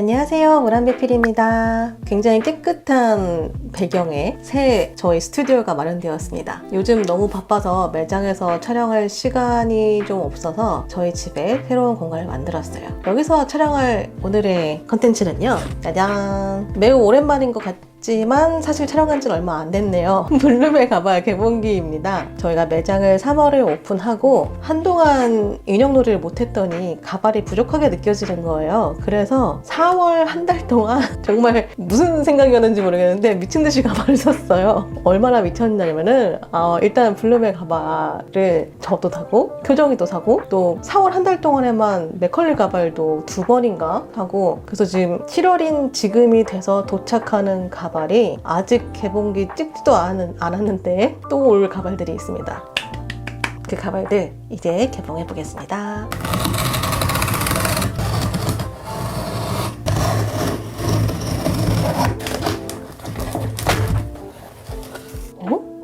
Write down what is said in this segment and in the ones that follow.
안녕하세요. 무람배필입니다. 굉장히 깨끗한 배경에 새 저희 스튜디오가 마련되었습니다. 요즘 너무 바빠서 매장에서 촬영할 시간이 좀 없어서 저희 집에 새로운 공간을 만들었어요. 여기서 촬영할 오늘의 컨텐츠는요. 짜잔! 매우 오랜만인 것 같 지만 사실 촬영한 지는 얼마 안 됐네요. 블룸의 가발 개봉기입니다. 저희가 매장을 3월에 오픈하고 한동안 인형놀이를 못했더니 가발이 부족하게 느껴지는 거예요. 그래서 4월 한 달 동안 정말 무슨 생각이었는지 모르겠는데 미친 듯이 가발을 샀어요. 얼마나 미쳤냐면은 어, 일단 블룸의 가발을 저도 사고 표정이도 사고 또 4월 한 달 동안에만 맥컬리 가발도 두 번인가 사고 그래서 지금 7월인 지금이 돼서 도착하는 가발 이 아직 개봉기 찍지도 않았는데 또 올 가발들이 있습니다. 그 가발들 이제 개봉해 보겠습니다.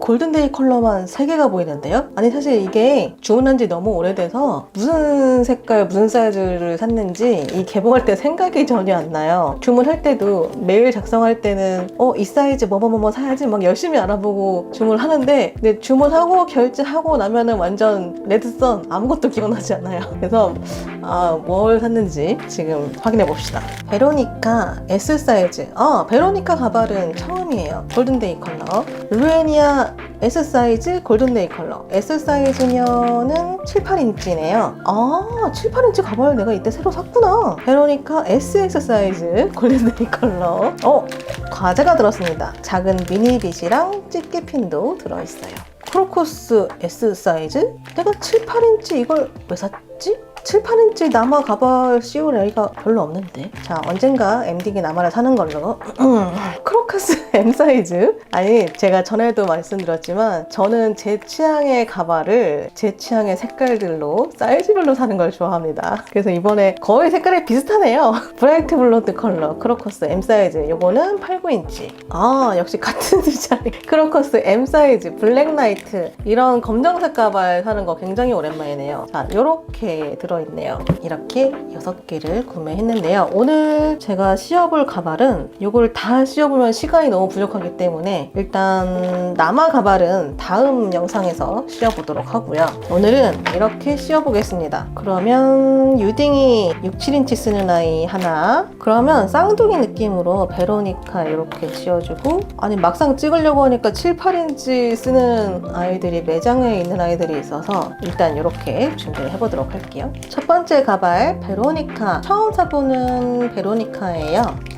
골든데이 컬러만 3개가 보이는데요? 아니 사실 이게 주문한 지 너무 오래돼서 무슨 색깔 무슨 사이즈를 샀는지 이 개봉할 때 생각이 전혀 안 나요. 주문할 때도 메일 작성할 때는 어 이 사이즈 뭐뭐뭐뭐 사야지 막 열심히 알아보고 주문을 하는데 근데 주문하고 결제하고 나면은 완전 레드선 아무것도 기억나지 않아요. 그래서 아 뭘 샀는지 지금 확인해 봅시다. 베로니카 S 사이즈. 아 베로니카 가발은 처음이에요. 골든데이 컬러. 루에니아 S 사이즈 골든데이 컬러. S 사이즈면은 7, 8인치네요. 아 7, 8인치 가발 내가 이때 새로 샀구나. 베로니카 SX 사이즈 골든데이 컬러. 어 과자가 들었습니다. 작은 미니빗이랑 집게핀도 들어있어요. 크로코스 S 사이즈? 내가 7, 8인치 이걸 왜 샀지? 7, 8인치 남아 가발 씌울 애가 별로 없는데. 자 언젠가 MD기 남아를 사는 걸로. 크로커스 M 사이즈. 아니 제가 전에도 말씀드렸지만 저는 제 취향의 가발을 제 취향의 색깔들로 사이즈별로 사는 걸 좋아합니다. 그래서 이번에 거의 색깔이 비슷하네요. 브라이트 블론드 컬러 크로커스 M 사이즈. 요거는 8, 9인치. 아 역시 같은 디자인. 크로커스 M 사이즈 블랙 나이트. 이런 검정색 가발 사는 거 굉장히 오랜만이네요. 자 요렇게 들어있네요. 이렇게 6개를 구매했는데요. 오늘 제가 씌워볼 가발은 요걸 다 씌워보면 시간이 너무 부족하기 때문에 일단 남아 가발은 다음 영상에서 씌워보도록 하고요. 오늘은 이렇게 씌워보겠습니다. 그러면 유딩이 6, 7인치 쓰는 아이 하나 그러면 쌍둥이 느낌으로 베로니카 이렇게 씌워주고 아니 막상 찍으려고 하니까 7, 8인치 쓰는 아이들이 매장에 있는 아이들이 있어서 일단 이렇게 준비를 해보도록 할게요. 첫 번째 가발 베로니카. 처음 사보는 베로니카예요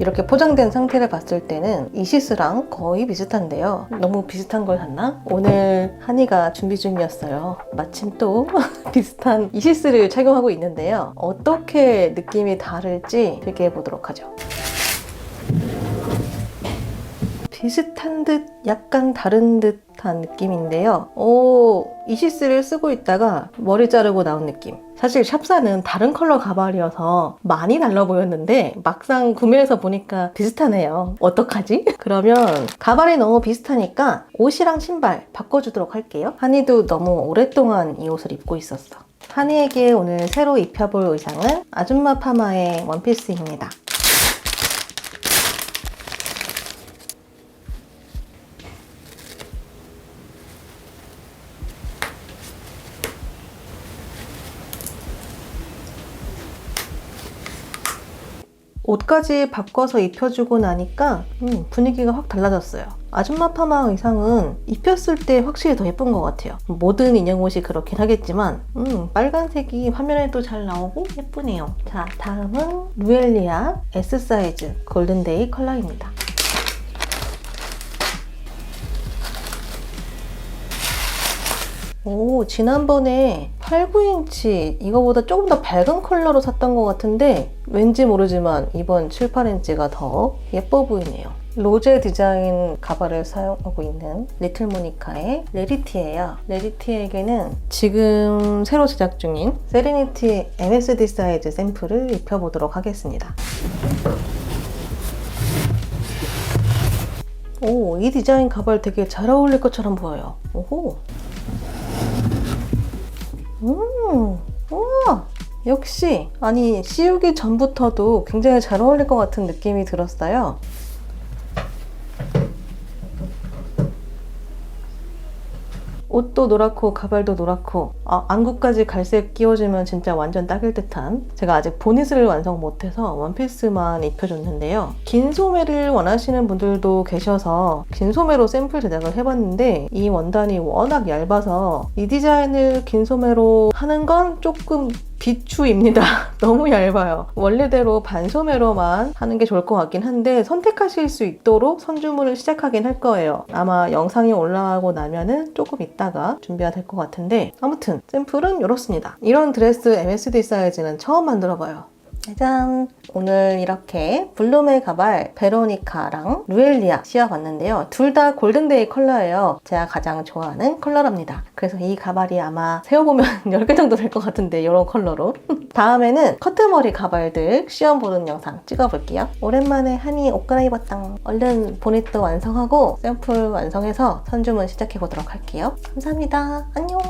이렇게 포장된 상태를 봤을 때는 이시스랑 거의 비슷한데요. 너무 비슷한 걸 샀나? 오늘 한이가 준비 중이었어요. 마침 또 비슷한 이시스를 착용하고 있는데요. 어떻게 느낌이 다를지 비교해 보도록 하죠. 비슷한 듯 약간 다른 듯한 느낌인데요. 오, 이시스를 쓰고 있다가 머리 자르고 나온 느낌. 사실 샵사는 다른 컬러 가발이어서 많이 달라 보였는데 막상 구매해서 보니까 비슷하네요. 어떡하지? 그러면 가발이 너무 비슷하니까 옷이랑 신발 바꿔주도록 할게요. 한이도 너무 오랫동안 이 옷을 입고 있었어. 한이에게 오늘 새로 입혀볼 의상은 아줌마 파마의 원피스입니다. 옷까지 바꿔서 입혀주고 나니까 음, 분위기가 확 달라졌어요. 아줌마 파마 의상은 입혔을 때 확실히 더 예쁜 것 같아요. 모든 인형 옷이 그렇긴 하겠지만 음, 빨간색이 화면에도 잘 나오고 예쁘네요. 자, 다음은 루엘리아 S 사이즈 골든데이 컬러입니다. 오, 지난번에 8, 9인치 이거보다 조금 더 밝은 컬러로 샀던 것 같은데 왠지 모르지만 이번 7, 8인치가 더 예뻐 보이네요. 로제 디자인 가발을 사용하고 있는 리틀 모니카의 레리티예요. 레리티에게는 지금 새로 제작 중인 세레니티 MSD 사이즈 샘플을 입혀보도록 하겠습니다. 오, 이 디자인 가발 되게 잘 어울릴 것처럼 보여요. 오호. 음, 우와, 역시 아니 씌우기 전부터도 굉장히 잘 어울릴 것 같은 느낌이 들었어요. 옷도 노랗고 가발도 노랗고 아, 안구까지 갈색 끼워주면 진짜 완전 딱일 듯한. 제가 아직 보닛을 완성 못해서 원피스만 입혀줬는데요. 긴 소매를 원하시는 분들도 계셔서 긴 소매로 샘플 제작을 해봤는데 이 원단이 워낙 얇아서 이 디자인을 긴 소매로 하는 건 조금 비추입니다. 너무 얇아요. 원래대로 반소매로만 하는 게 좋을 것 같긴 한데 선택하실 수 있도록 선주문을 시작하긴 할 거예요. 아마 영상이 올라가고 나면은 조금 있다가 준비가 될 것 같은데 아무튼 샘플은 이렇습니다. 이런 드레스 MSD 사이즈는 처음 만들어봐요. 짜잔! 오늘 이렇게 블룸의 가발 베로니카랑 루엘리아 씌워봤는데요. 둘 다 골든데이 컬러예요. 제가 가장 좋아하는 컬러랍니다. 그래서 이 가발이 아마 세어보면 10개 정도 될 것 같은데 이런 컬러로. 다음에는 커트머리 가발들 시험보는 영상 찍어볼게요. 오랜만에 한이 옷 갈아입었당. 얼른 보닛도 완성하고 샘플 완성해서 선주문 시작해보도록 할게요. 감사합니다. 안녕!